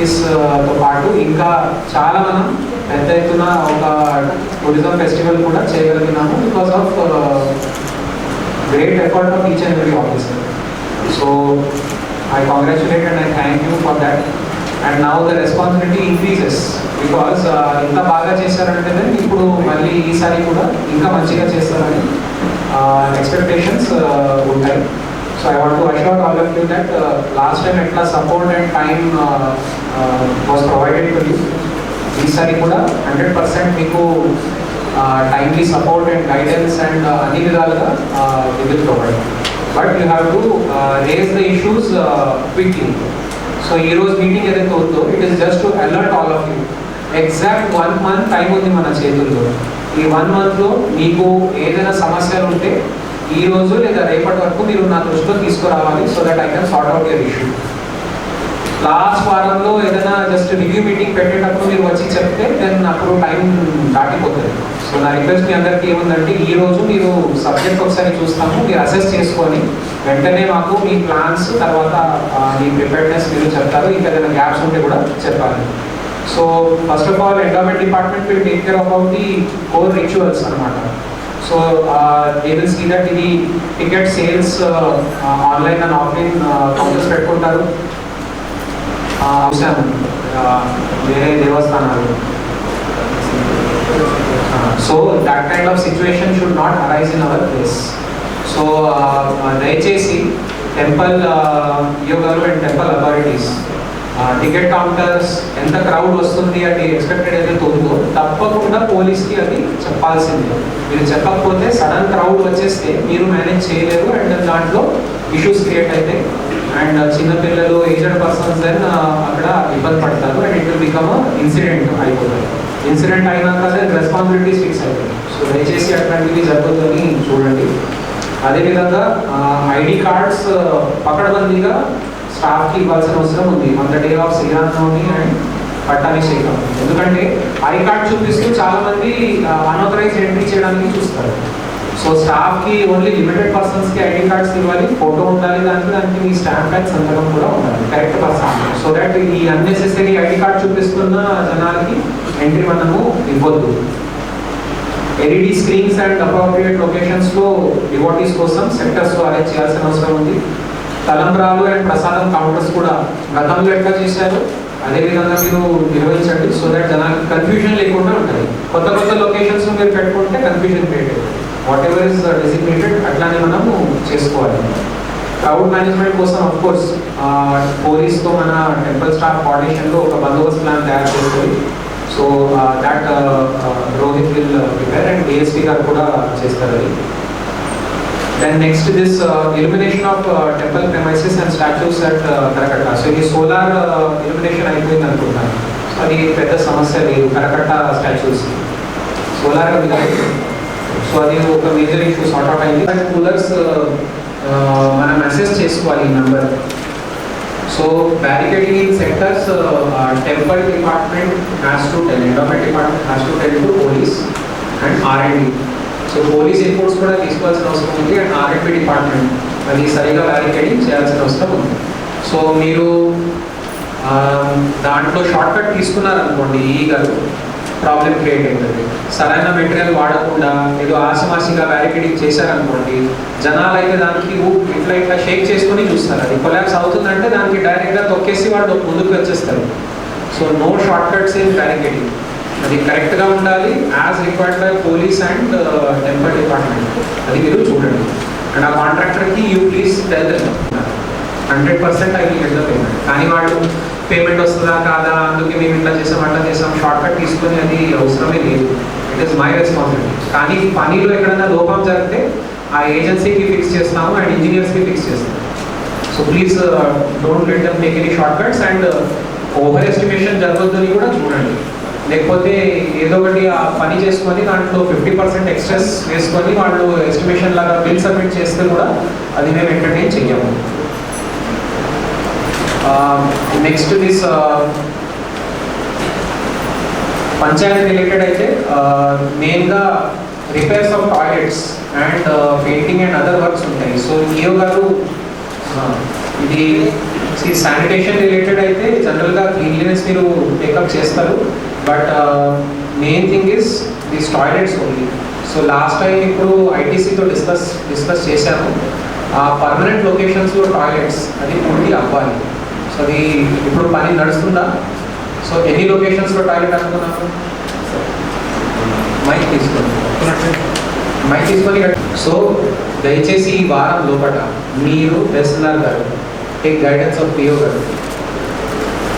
యాక్టివిటీస్తో uh, పాటు ఇంకా చాలా మనం పెద్ద ఎత్తున ఒక టూరిజం ఫెస్టివల్ కూడా చేయగలిగినాము because of great effort of each and every officer so I congratulate and I thank you for that and now the responsibility increases because ఇంత బాగా చేశారంటే ఇప్పుడు మళ్ళీ ఈసారి కూడా ఇంకా మంచిగా చేస్తారని uh, ఎక్స్పెక్టేషన్స్ uh, ఉంటాయి. So I want to assure all of you that last time ఎట్లా support and time was provided to you ఈసారి కూడా హండ్రెడ్ పర్సెంట్ మీకు timely support and guidance and అన్ని విధాలుగా will provide but you have to raise the issues quickly so ఈ రోజు meeting ఏదైతే ఉందో it is just to alert all of you exact one month time ఉంది మన చేతుల్లో. ఈ వన్ మంత్లో మీకు ఏదైనా సమస్యలు ఉంటే ఈ రోజు లేదా రేపటి వరకు మీరు నా దృష్టిలో తీసుకురావాలి so that I can sort out your issue last వారంలో ఏదైనా జస్ట్ రివ్యూ మీటింగ్ పెట్టేటప్పుడు మీరు వచ్చి చెప్తే దెన్ అప్పుడు టైం దాటిపోతుంది. సో నా రిక్వెస్ట్ మీ అందరికీ ఏముందంటే ఈ రోజు మీరు సబ్జెక్ట్ ఒకసారి చూస్తాము మీరు అసెస్ చేసుకొని వెంటనే మాకు మీ ప్లాన్స్ తర్వాత మీ ప్రిపేర్నెస్ మీరు చెప్తారు ఇంకా ఏదైనా గ్యాప్స్ ఉంటే కూడా చెప్పాలి. So first of all endowment department will take care about the core rituals అనమాట so they will see that ఇది ticket sales online and offline counters పెట్టుకుంటారు చూసాను వేరే దేవస్థానాలు. So that kind of situation should not arise in our place so దయచేసి temple యోగాలు government temple authorities ticket counters ఎంత crowd వస్తుంది అది ఎక్స్పెక్టెడ్ ఏదైతే ఉందో తప్పకుండా పోలీస్కి అది చెప్పాల్సిందే. మీరు చెప్పకపోతే సడన్ క్రౌడ్ వచ్చేస్తే మీరు మేనేజ్ చేయలేరు అండ్ దాంట్లో ఇష్యూస్ క్రియేట్ అవుతాయి అండ్ చిన్నపిల్లలు ఏజ్డ్ పర్సన్స్ దెన్ అక్కడ ఇబ్బంది పడతారు and it will become incident అయిపోతుంది. ఇన్సిడెంట్ అయినాక రెస్పాన్సిబిలిటీస్ ఫిక్స్ అవుతాయి సో దయచేసి అట్లాంటివి జరుగుతుందని చూడండి. అదేవిధంగా ఐడి కార్డ్స్ పకడ్బందీగా స్టాఫ్కి ఇవ్వాల్సిన అవసరం ఉంది. మన డే ఆఫ్ శ్రీరామనవమి అండ్ పట్టాభిషేకం ఎందుకంటే ఐ కార్డ్ చూపిస్తూ చాలామంది అన్ఆథరైజ్ ఎంట్రీ చేయడానికి చూస్తారు. సో స్టాఫ్కి ఓన్లీ లిమిటెడ్ పర్సన్స్కి ఐడి కార్డ్స్ ఇవ్వాలి ఫోటో ఉండాలి దానికి దానికి మీ స్టాంప్ అండ్ సంతకం కూడా ఉండాలి. కరెక్ట్ పర్సన్ సో దట్ ఈ అన్నెసెసరీ ఐడి కార్డ్ చూపిస్తున్న జనాలకి ఎంట్రీ మనము ఇవ్వద్దు. ఎల్ఈడి స్క్రీన్స్ అండ్ అప్రోప్రియేట్ లొకేషన్స్లో డివోటీస్ కోసం సెక్టర్స్ అరేంజ్ చేయాల్సిన అవసరం ఉంది. తలంబ్రాలు అండ్ ప్రసాదం కౌంటర్స్ కూడా గతంలో ఎట్లా చేశారు? అదే విధంగా మీరు నిర్వహించండి సో దట్ జనానికి కన్ఫ్యూజన్ లేకుండా ఉంటుంది కొత్త కొత్త లొకేషన్స్ మీరు పెట్టుకుంటే కన్ఫ్యూజన్ క్రియేట్ అవుతుంది. వాట్ ఎవర్ ఇస్ డెసిగ్నేటెడ్ అట్లానే మనము చేసుకోవాలి. క్రౌడ్ మేనేజ్మెంట్ కోసం అఫ్ కోర్స్ పోలీస్తో మన టెంపుల్ స్టాఫ్ కోఆర్డినేషన్లో ఒక బందోబస్తు ప్లాన్ తయారు చేసుకొని so that Rohit will prepare and DSP గారు కూడా చేస్తారు అది. Then next this illumination of temple premises and statues at Karakatta so ఇది సోలార్ ఇల్యుమినేషన్ అయిపోయింది అనుకుంటాను సో అది పెద్ద సమస్య లేదు కరకట్ట స్టాచ్యూస్ సోలార్ సో అది ఒక మేజర్ ఇష్యూ సార్ట్ అవుట్ అయింది కూలర్స్ మనం అసెస్ చేసుకోవాలి ఈ number so barricading in sectors temple department has to tell endowment department has to tell to police and RMD so police inputs కూడా తీసుకోవాల్సిన అవసరం ఉంది. అండ్ ఆర్ఎంపీ డిపార్ట్మెంట్ అది సరిగా బ్యారికేడింగ్ చేయాల్సిన అవసరం ఉంది. సో మీరు దాంట్లో షార్ట్ కట్ తీసుకున్నారనుకోండి ఈ ప్రాబ్లం క్రియేట్ అవుతుంది. సరైన మెటీరియల్ వాడకుండా ఏదో ఆశమాసిగా బ్యారికేడింగ్ చేశారనుకోండి జనాలు అయితే దానికి ఇట్లా ఇట్లా షేక్ చేసుకుని చూస్తారు. అది కొలాబ్స్ అవుతుందంటే దానికి డైరెక్ట్గా తొక్కేసి వాళ్ళు ముందుకు వచ్చేస్తారు. So no short cuts in barricading అది కరెక్ట్గా ఉండాలి as required by police and temple department అది మీరు చూడండి. అండ్ ఆ కాంట్రాక్టర్కి you please tell hundred percent I will get the payment కానీ వాళ్ళు పేమెంట్ వస్తుందా కాదా అందుకే మేము ఇట్లా చేసాం అట్లా చేసాం షార్ట్ కట్ తీసుకొని అది అవసరమే లేదు. ఇట్ ఈస్ మై రెస్పాన్సిబిలిటీ కానీ పనిలో ఎక్కడైనా లోపం జరిగితే ఆ ఏజెన్సీకి ఫిక్స్ చేస్తాము అండ్ ఇంజనీర్స్కి ఫిక్స్ చేస్తాము. So please don't let them take any short cuts and over estimation జరగొద్దని కూడా చూడండి. లేకపోతే ఏదో ఒకటి ఆ పని చేసుకొని దాంట్లో ఫిఫ్టీ పర్సెంట్ ఎక్స్ట్రెస్ వేసుకొని వాళ్ళు ఎస్టిమేషన్ లాగా బిల్ సబ్మిట్ చేస్తే కూడా అది మేము ఎంటర్టైన్ చెయ్యము. నెక్స్ట్ దిస్ పంచాయతీ రిలేటెడ్ అయితే మెయిన్గా repairs of toilets and painting and other works ఉంటాయి. సో ఈయో గారు ఇది శానిటేషన్ రిలేటెడ్ అయితే జనరల్గా క్లీన్లీనెస్ మీరు టేకప్ చేస్తారు. But main thing is this toilets only so last time ఇప్పుడు ఐటీసీతో డిస్కస్ డిస్కస్ చేశాను ఆ పర్మనెంట్ లొకేషన్స్లో టాయిలెట్స్ అది పూర్తి అవ్వాలి. సో అది ఇప్పుడు పని నడుస్తుందా? సో ఎన్ని లొకేషన్స్లో టాయిలెట్ అనుకున్నాను మైక్ తీసుకోండి మైక్ తీసుకొని సో దయచేసి ఈ వారం లోపల మీరు తహసీల్దార్ గారు టేక్ గైడెన్స్ ఆఫ్ పిఓ గారు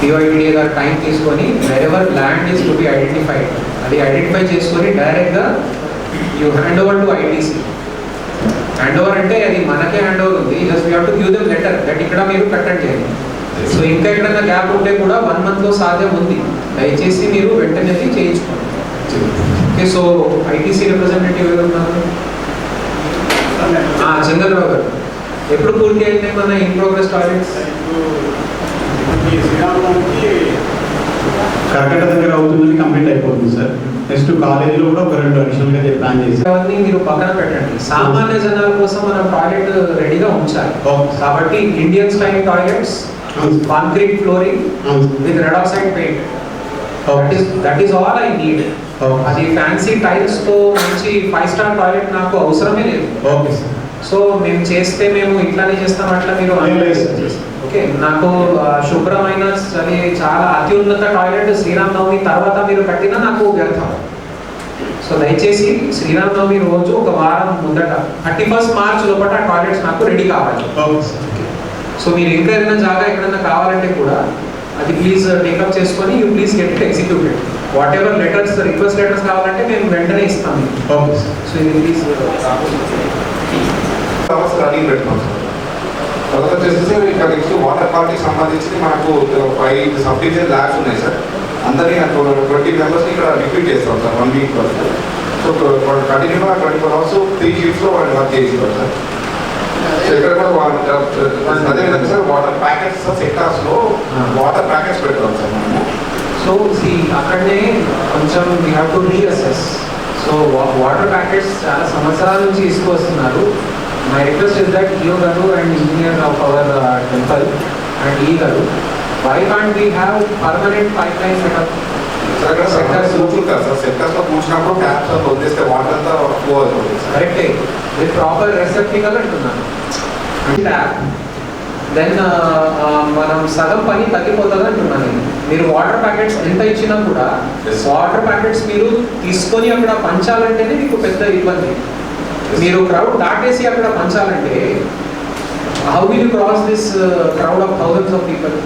పిఓఐడిఏ గారు టైం తీసుకొని wherever land is to be identified అది ఐడెంటిఫై చేసుకొని డైరెక్ట్గా you hand over to ITC hand over అంటే అది మనకే హ్యాండ్ ఓవర్ ఉంది. Just you have to give them letter that ఇక్కడ మీరు కట్టండి చేయండి. సో ఇంకా ఎక్కడైనా గ్యాప్ ఉంటే కూడా వన్ మంత్లో సాధ్యం ఉంది. దయచేసి మీరు వెంటనే చేయించుకోండి. ఓకే సో ఐటీసీ రిప్రజెంటేటివ్ ఎవరు ఉన్నారు? చంద్రరావు గారు. ఎప్పుడు పూర్తి అయితే మన ఇన్ ప్రోగ్రెస్ టాయిలెట్స్ కర్కట దగ్గర అవుతుందని కంప్లీట్ అయిపోతుంది సార్ నెక్స్ట్ కాలేజీలో కూడా ఒక రెండు అడిషనల్గా ప్లాన్ చేసి అవన్నీ మీరు పక్కన పెట్టండి సామాన్య జనాల కోసం మనం టాయిలెట్ రెడీగా ఉంచాలి. కాబట్టి Indian style toilets. Concrete flooring. With red oxide paint that. Is that is all I need. అది ఫ్యాన్సీ టైల్స్తో మంచి ఫైవ్ స్టార్ టాయిలెట్ నాకు అవసరమే లేదు ఓకే సార్ సో మేము చేస్తే మేము ఇట్లానే చేస్తాం అట్లా మీరు. ఓకే నాకు శుభ్రమైన అది చాలా అత్యున్నత టాయిలెట్ శ్రీరామ్ నవమి తర్వాత మీరు కట్టినా నాకు వ్యర్థం. సో దయచేసి శ్రీరామ్ నవమి రోజు ఒక వారం ముందట థర్టీ ఫస్ట్ మార్చ్ లోపల టాయిలెట్స్ నాకు రెడీ కావాలి. సో మీరు ఇంకా ఏదైనా జాగా ఎక్కడైనా కావాలంటే కూడా అది ప్లీజ్ టేకప్ చేసుకొని you please get it executed. Whatever letters request letters కావాలంటే మేము వెంటనే ఇస్తాం సో ఇది ప్లీజ్ సమస్య రన్నింగ్ పెట్టుకోం సార్ తర్వాత వచ్చేసి ఇక్కడ నెక్స్ట్ వాటర్ క్వాలిటీకి సంబంధించి మనకు ఫైవ్ సబ్ డివిజన్ ల్యాబ్స్ ఉన్నాయి సార్. అందరినీ ట్వంటీ మెంబర్స్ని ఇక్కడ రిపీట్ చేస్తాం సార్ వన్ వీక్ వరకు. సో కంటిన్యూగా ట్వంటీ ఫోర్ అవర్స్ త్రీ షిఫ్ట్స్లో వాళ్ళు వర్క్ చేసేవారు సార్. సో ఇక్కడ కూడా అదేవిధంగా సార్ వాటర్ ప్యాకెట్స్ సెక్టార్స్లో వాటర్ ప్యాకెట్స్ పెడతాం సార్ మనము. సో సి అక్కడనే కొంచెం we have to reassess so water packets చాలా సంవత్సరాల నుంచి తీసుకొస్తున్నారు my request is that EO గారు and engineer of our temple and ఈ గారు why can't we have permanent pipeline setup sectors సెక్టార్స్లో కూర్చున్నప్పుడు ట్యాప్స్ అంతా వదిలేస్తే వాటర్ అంతా కరెక్టే విత్ ప్రాపర్ రెసెప్టికల్ అంటున్నాను. ట్యాప్ దెన్ మనం సగం పని తగ్గిపోతుంది అంటున్నాను నేను. మీరు వాటర్ ప్యాకెట్స్ ఎంత ఇచ్చినా కూడా. వాటర్ ప్యాకెట్స్ మీరు తీసుకొని అక్కడ పంచాలంటేనే మీకు పెద్ద ఇబ్బంది మీరు క్రౌడ్ దాటేసి అక్కడ పంచాలంటే how will you cross this crowd of thousands of people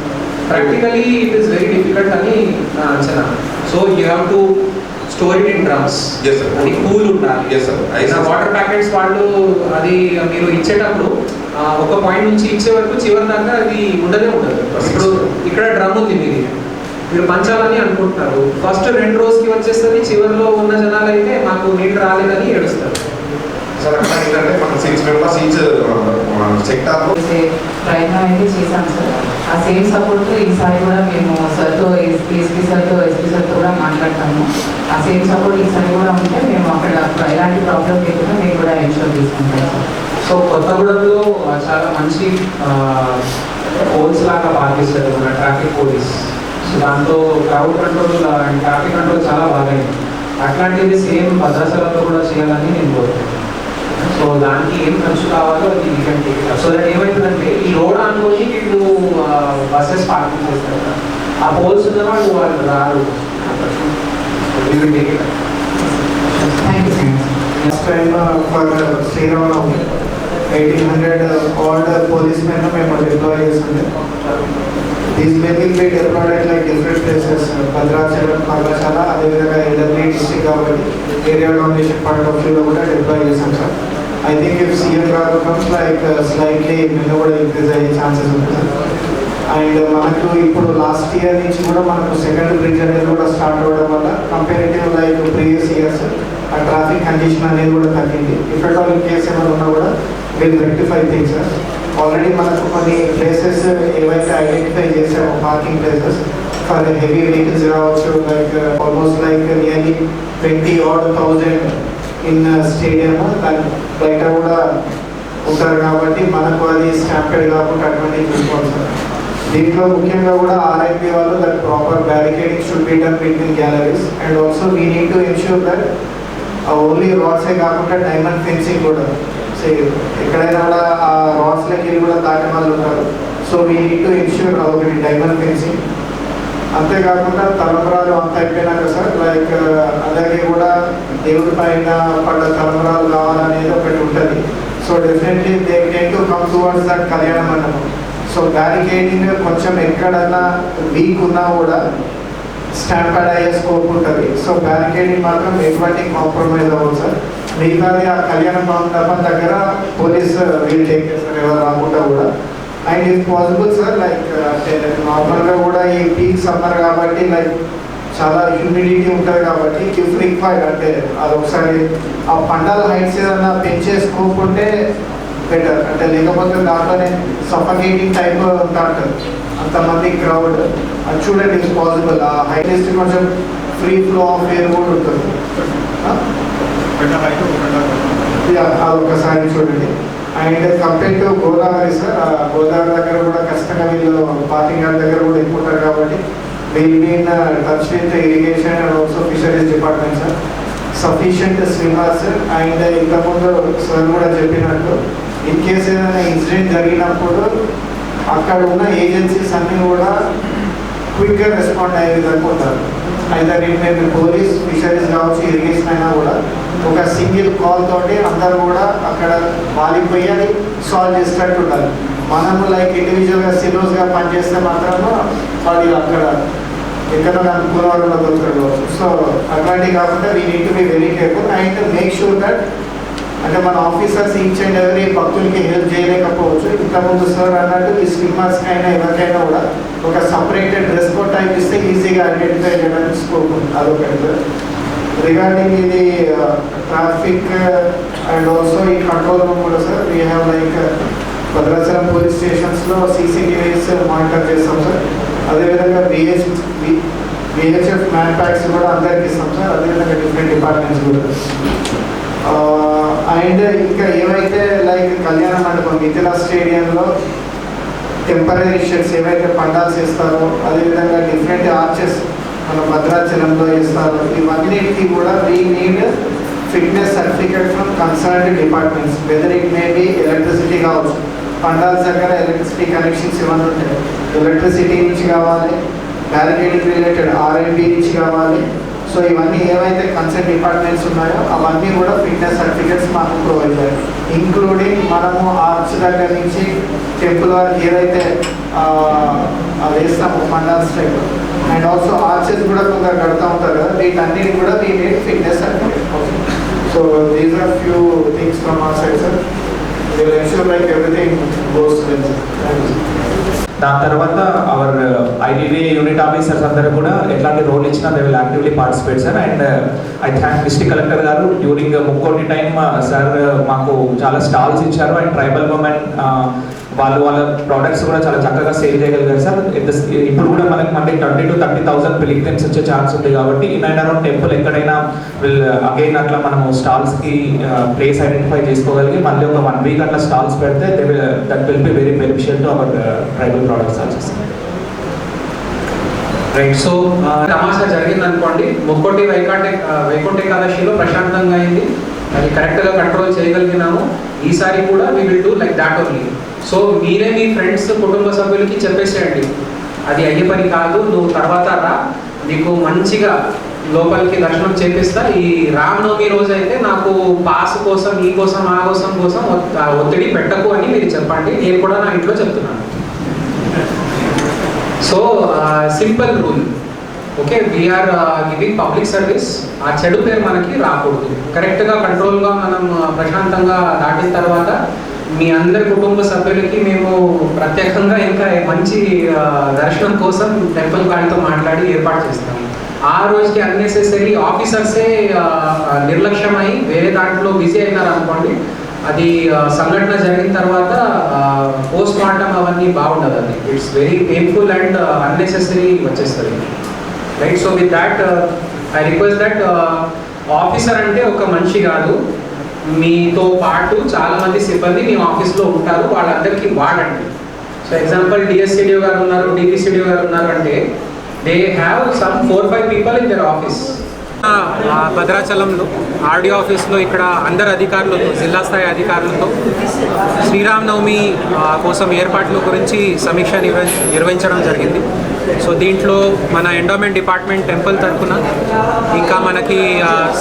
practically it is very difficult అని నా అంచనా so you have to store it in drums. అది కూల్ ఉండాలి. వాటర్ ప్యాకెట్స్ వాళ్ళు అది మీరు ఇచ్చేటప్పుడు ఒక పాయింట్ నుంచి ఇచ్చే వరకు చివరి దాకా అది ఉండదే ఉండదు. ఇప్పుడు ఇక్కడ డ్రమ్ ఉంది మీది. మీరు పంచాలని అనుకుంటున్నారు. ఫస్ట్ రెండు రోజుకి వచ్చేస్తుంది చివరిలో ఉన్న జనాలు అయితే మాకు నీళ్ళు రాలేదని ఏడుస్తారు. సార్ అక్కడ ఏంటంటే మనం సిక్స్ మెంబర్స్ ఈచ్ సెక్టార్లో చేసే ప్రయత్నం అయితే చేశాం సార్ ఆ సేమ్ సపోర్ట్ ఈసారి కూడా మేము సార్తో ఎస్పీ సార్తో ఎస్పీ సార్తో కూడా మాట్లాడతాము. ఆ సేమ్ సపోర్ట్ ఈసారి కూడా ఉంటే మేము అక్కడ ఎలాంటి ప్రాబ్లం లేకుండా మేము కూడా ఎన్షోర్ తీసుకుంటాం సార్ సో కొత్తగూడెంలో చాలా మంచి పోల్స్ లాగా పాటిస్తారు మన ట్రాఫిక్ పోలీస్. సో దాంతో crowd control and traffic control చాలా బాగైంది అట్లాంటిది సేమ్ భద్రాచలంలో కూడా చేయాలని నేను కోరుతున్నాను సో దానికి ఏం ఖర్చు కావాలో అది ఇవ్వండి సో దట్ ఏమవుతుందంటే ఈ రోడ్ అనుకొని వీళ్ళు బస్సెస్ పార్కింగ్ చేస్తారు కదా. ఆ పోల్స్ ఉన్న వాళ్ళు వాళ్ళు రారు. Thank you next much for time uh, for uh, police Ram, 1800 uh, odd uh, policemen మేము deploy చేస్తుండే. These men will be deployed like different places Bhadrachalam, పాఠశాల అదేవిధంగా ఎల్ఎల్బి డిస్ట్రిక్ట్ కాబట్టి ఏరియా డొమినేషన్ పాయింట్ ఆఫ్ వ్యూలో కూడా deploy చేశాం sir I think if CM garu comes like slightly మీద కూడా ఇంక్రీజ్ అయ్యే ఛాన్సెస్ ఉంటుంది అండ్ మనకు ఇప్పుడు లాస్ట్ ఇయర్ నుంచి కూడా మనకు సెకండ్ బ్రిడ్జ్ అనేది కూడా స్టార్ట్ అవ్వడం వల్ల కంపారిటివ్ లైక్ ప్రీవియస్ ఇయర్స్ ఆ ట్రాఫిక్ కండిషన్ అనేది కూడా తగ్గింది. If at all in case ఏమైనా ఉన్నా కూడా వీళ్ళు రెక్టిఫై థింగ్స్ ఆల్రెడీ మనకు కొన్ని ప్లేసెస్ ఏవైతే ఐడెంటిఫై చేసామో parking places for heavy vehicles రావచ్చు like almost like nearly twenty or thousand in stadium దాని బయట కూడా ఉంటారు కాబట్టి మనకు అది స్టాంపెడ్ కాకుండా అటువంటి చూసుకోవాలి సార్ దీంట్లో ముఖ్యంగా కూడా ఆర్ఐపీ వాళ్ళు that proper barricading should be done between galleries and also we need to ensure that only రాడ్సే కాకుండా డైమండ్ ఫెన్సింగ్ కూడా. సో ఎక్కడైనా కూడా ఆ రాడ్స్లకి వెళ్ళి కూడా దాటిన వాళ్ళు ఉంటారు. So we need to ensure ఒకటి డైమండ్ ఫెన్సింగ్. అంతేకాకుండా తలంబరాలు అంత అయిపోయినాక సార్ లైక్ అలాగే కూడా దేవుడి పైన పడ్డ తలంబరాలు కావాలనేది ఒకటి ఉంటుంది. So definitely they tend to come towards that కళ్యాణ మండపం. సో బ్యారికేడింగ్ కొంచెం ఎక్కడన్నా వీక్ ఉన్నా కూడా స్టాంపర్డ్ అయ్యే స్కోప్ ఉంటుంది. సో బ్యారికేడ్ మాత్రం ఎటువంటి కాంప్రమైజ్ అవ్వదు సార్. మిగతాది ఆ కళ్యాణ మండపం దగ్గర పోలీస్ uh, వీల్ టేక్ చేస్తారు ఎవరు రాకుండా కూడా. And it possible sir like అంటే నార్మల్గా కూడా ఈ పీక్ సమ్మర్ కాబట్టి లైక్ చాలా హ్యూమిడిటీ ఉంటుంది కాబట్టి ఇఫ్ రిక్వైర్డ్ అంటే అది ఒకసారి ఆ పండాల హైట్స్ ఏదైనా పెంచే స్కోప్ ఉంటే బెటర్ అంటే లేకపోతే దాంట్లోనే సఫకేటింగ్ టైప్ ఉంటా ఉంటుంది. అంతమంది క్రౌడ్ అది చూడండి ఇట్స్ పాసిబుల్ ఆ హైట్ కొంచెం ఫ్రీ ఫ్లో ఆఫ్ ఎయిర్ కూడా ఉంటుంది. అది ఒకసారి చూడండి. And compare to Godavari sir Godavari దగ్గర కూడా ఖచ్చితంగా వీళ్ళు పార్కింగ్ దగ్గర కూడా ఎక్కుంటారు కాబట్టి main been touch with irrigation and also fisheries department sir sufficient swimmers and ఇంతకుముందు సార్ కూడా చెప్పినట్టు ఇన్ కేస్ ఏదైనా ఇన్సిడెంట్ జరిగినప్పుడు అక్కడ ఉన్న ఏజెన్సీస్ అన్నీ కూడా క్విక్గా రెస్పాండ్ అయ్యే విధంగా ఉంటారు. అయితే మేము పోలీస్ ఫిషరీస్ కావచ్చు ఇరిగేషన్ అయినా కూడా ఒక సింగిల్ కాల్ తోటి అందరూ కూడా అక్కడ వాలిపోయి అది సాల్వ్ చేసేటట్టు ఉండాలి. మనము లైక్ ఇండివిజువల్గా సిలోస్గా పనిచేస్తే మాత్రము వాళ్ళు అక్కడ ఎక్కడ అనుకున్న దొరుకుతాడు సో అట్లాంటివి కాకుండా we need be very careful and make sure that మన ఆఫీసర్స్ ఈచ్ అండ్ ఎవరీ భక్తులకి హెల్ప్ చేయలేకపోవచ్చు. ఇంతకుముందు సార్ అన్నట్టు ఈ స్విమ్మర్స్కి అయినా ఎవరికైనా కూడా ఒక సపరేటెడ్ డ్రెస్ కోడ్ టైప్ ఇస్తే ఈజీగా ఐడెంటిఫై చేయడానికి స్కోప్ ఉంది. అదొకటి సార్ రిగార్డింగ్ ఇది ట్రాఫిక్ అండ్ ఆల్సో ఈ కంట్రోల్ రూమ్ కూడా sir. We have like Bhadrachalam police స్టేషన్స్లో CCTVs monitor చేస్తాం సార్. అదేవిధంగా బిహెచ్ బిహెచ్ఎఫ్ మ్యాన్ ప్యాక్స్ కూడా అందరికి ఇస్తాం సార్. అదేవిధంగా డిఫరెంట్ డిపార్ట్మెంట్స్ కూడా. అండ్ ఇంకా ఏవైతే లైక్ కళ్యాణ మండపం మిథిలా స్టేడియంలో టెంపరీ షెడ్స్ ఏవైతే పండాల్సి ఇస్తారో అదేవిధంగా డిఫరెంట్ ఆర్చెస్ మన భద్రాచలంలో ఇస్తారు ఇవన్నిటికీ కూడా we need fitness certificate from concerned departments whether it may be electricity కావచ్చు పండాల్స్ దగ్గర ఎలక్ట్రిసిటీ కనెక్షన్స్ ఇవన్నీ ఉంటాయి? ఎలక్ట్రిసిటీ నుంచి కావాలి బ్యారికేడింగ్ రిలేటెడ్ ఆర్ఎంబి నుంచి కావాలి సో ఇవన్నీ ఏవైతే కన్సర్న్ డిపార్ట్మెంట్స్ ఉన్నాయో అవన్నీ కూడా ఫిట్నెస్ సర్టిఫికేట్స్ మాకు ప్రొవైడ్ చేయాలి. ఇంక్లూడింగ్ మనము ఆర్ట్స్ దగ్గర నుంచి టెంపుల్ వరకు ఏదైతే వేస్తాము mandals type and also arches కూడా కొందరు కడతా ఉంటారు కదా వీటన్నిటి కూడా we need fitness certificate so these are few things from our side sir will ensure like everything goes well దాని తర్వాత అవర్ ఐడిబి యూనిట్ ఆఫీసర్స్ అందరూ కూడా ఎట్లాంటి రోల్ ఇచ్చినా they will actively participate sir and I thank district collector garu. During uh, Mukkoti time sir uh, uh, మాకు చాలా stalls ఇచ్చారు. And tribal women వాళ్ళు వాళ్ళ ప్రొడక్ట్స్ కూడా చాలా చక్కగా సేల్ చేయగలిగారు సార్. ఇప్పుడు కూడా మనకి మళ్ళీ twenty two thirty thousand pilgrims వచ్చే ఛాన్స్ ఉంది కాబట్టి ఇన్ అండ్ అరౌండ్ టెంపుల్ ఎక్కడైనా అగైన్ అట్లా మనము స్టాల్స్కి ప్లేస్ ఐడెంటిఫై చేసుకోగలిగి మళ్ళీ ఒక వన్ వీక్ అట్లా స్టాల్స్ పెడితే they will that will be very beneficial to our tribal products also right so తమాషా జరిగింది అనుకోండి ముక్కోటి వైకుంఠ వైకుంఠ ఏకాదశిలో ప్రశాంతంగా అయింది. అది కరెక్ట్గా కంట్రోల్ చేయగలిగినాము. ఈసారి కూడా we will do like that only so మీరే మీ ఫ్రెండ్స్ కుటుంబ సభ్యులకి చెప్పేసేయండి. అది అయ్యే పని కాదు నువ్వు తర్వాత రా. నీకు మంచిగా లోపలికి దర్శనం చేపిస్తా. ఈ రామనవమి రోజు అయితే నాకు పాస్ కోసం ఈ కోసం ఆ కోసం కోసం ఒత్తిడి పెట్టకు అని మీరు చెప్పండి. నేను కూడా నా ఇంట్లో చెప్తున్నాను. So simple rule. Okay we are giving public service ఆ చెడు పేరు మనకి రాకూడదు. కరెక్ట్గా కంట్రోల్గా మనం ప్రశాంతంగా దాటిన తర్వాత మీ అందరి కుటుంబ సభ్యులకి మేము ప్రత్యేకంగా ఇంకా మంచి దర్శనం కోసం టెంపుల్ గార్డ్తో మాట్లాడి ఏర్పాటు చేస్తాము. ఆ రోజుకి అన్నెసెసరీ ఆఫీసర్సే నిర్లక్ష్యమై వేరే దాంట్లో బిజీ అయినారు అనుకోండి అది సంఘటన జరిగిన తర్వాత పోస్ట్ మార్టం అవన్నీ బాగుండదు అది. It's very painful and unnecessary వచ్చేస్తుంది. Right so with that I request that officer అంటే ఒక మనిషి కాదు. మీతో పాటు చాలా మంది సిబ్బంది మీ ఆఫీస్లో ఉంటారు వాళ్ళందరికీ వాడండి. సో ఎగ్జాంపుల్ డిఎస్సిడిఓ గారు ఉన్నారు డిపిసిడిఓ గారు ఉన్నారు అంటే they have some four five people in their office భద్రాచలంలో ఆర్డీ ఆఫీస్లో ఇక్కడ అందరు అధికారులతో జిల్లా స్థాయి అధికారులతో శ్రీరామనవమి కోసం ఏర్పాట్ల గురించి సమీక్ష నిర్వహించడం జరిగింది. సో దీంట్లో మన ఎండోమెంట్ డిపార్ట్మెంట్ టెంపుల్ తరఫున ఇంకా మనకి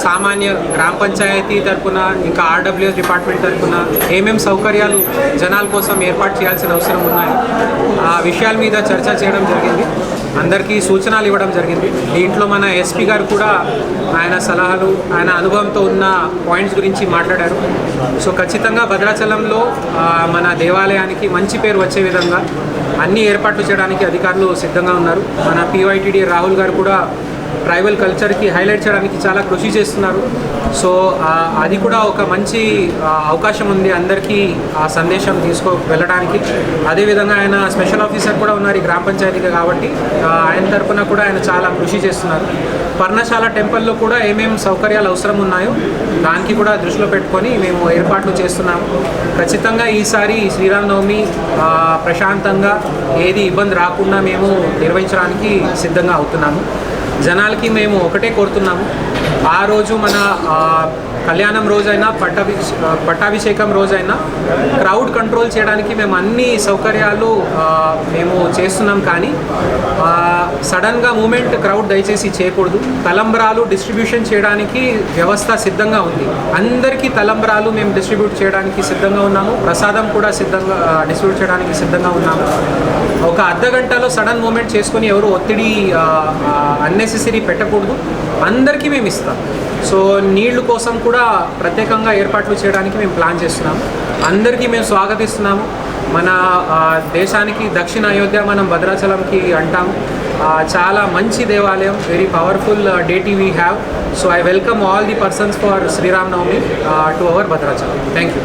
సామాన్య గ్రామ పంచాయతీ తరపున ఇంకా ఆర్డబ్ల్యూఎస్ డిపార్ట్మెంట్ తరపున ఏమేం సౌకర్యాలు జనాల కోసం ఏర్పాటు చేయాల్సిన అవసరం ఉన్నాయి ఆ విషయాల మీద చర్చ చేయడం జరిగింది. అందరికీ సూచనలు ఇవ్వడం జరిగింది. దీంట్లో మన ఎస్పీ గారు కూడా ఆయన సలహాలు ఆయన అనుభవంతో ఉన్న పాయింట్స్ గురించి మాట్లాడారు. సో ఖచ్చితంగా భద్రాచలంలో మన దేవాలయానికి మంచి పేరు వచ్చే విధంగా అన్ని ఏర్పాట్లు చేయడానికి అధికారులు సిద్ధంగా ఉన్నారు. మన పివైటీడీ రాహుల్ గారు కూడా ట్రైబల్ కల్చర్కి హైలైట్ చేయడానికి చాలా కృషి చేస్తున్నారు. సో అది కూడా ఒక మంచి అవకాశం ఉంది అందరికీ ఆ సందేశం తీసుకో వెళ్ళడానికి. అదేవిధంగా ఆయన స్పెషల్ ఆఫీసర్ కూడా ఉన్నారు ఈ గ్రామ పంచాయతీగా కాబట్టి ఆయన తరఫున కూడా ఆయన చాలా కృషి చేస్తున్నారు. పర్ణశాల టెంపుల్లో కూడా ఏమేం సౌకర్యాలు అవసరం ఉన్నాయో దానికి కూడా దృష్టిలో పెట్టుకొని మేము ఏర్పాట్లు చేస్తున్నాము. ఖచ్చితంగా ఈసారి శ్రీరామనవమి ప్రశాంతంగా ఏది ఇబ్బంది రాకుండా మేము నిర్వహించడానికి సిద్ధంగా అవుతున్నాము. జనాలకి మేము ఒకటే కోరుతున్నాము. ఆ రోజు మన కళ్యాణం రోజైనా పట్టాభి పట్టాభిషేకం రోజైనా క్రౌడ్ కంట్రోల్ చేయడానికి మేము అన్ని సౌకర్యాలు మేము చేస్తున్నాం కానీ సడన్గా మూమెంట్ క్రౌడ్ దయచేసి చేయకూడదు. తలంబరాలు డిస్ట్రిబ్యూషన్ చేయడానికి వ్యవస్థ సిద్ధంగా ఉంది. అందరికీ తలంబరాలు మేము డిస్ట్రిబ్యూట్ చేయడానికి సిద్ధంగా ఉన్నాము. ప్రసాదం కూడా సిద్ధంగా డిస్ట్రిబ్యూట్ చేయడానికి సిద్ధంగా ఉన్నాము. ఒక అర్ధ గంటలో సడన్ మూమెంట్ చేసుకొని ఎవరు ఒత్తిడి అన్నెసెసరీ పెట్టకూడదు. అందరికీ మేము ఇస్తాం. సో నీళ్ళు కోసం కూడా ప్రత్యేకంగా ఏర్పాట్లు చేయడానికి మేము ప్లాన్ చేస్తున్నాము. అందరికీ మేము స్వాగతిస్తున్నాము. మన దేశానికి దక్షిణ అయోధ్య మనం భద్రాచలంకి అంటాము. చాలా మంచి దేవాలయం very powerful deity we have so I welcome all the persons for Sriram Navami to our Bhadrachalam. Thank you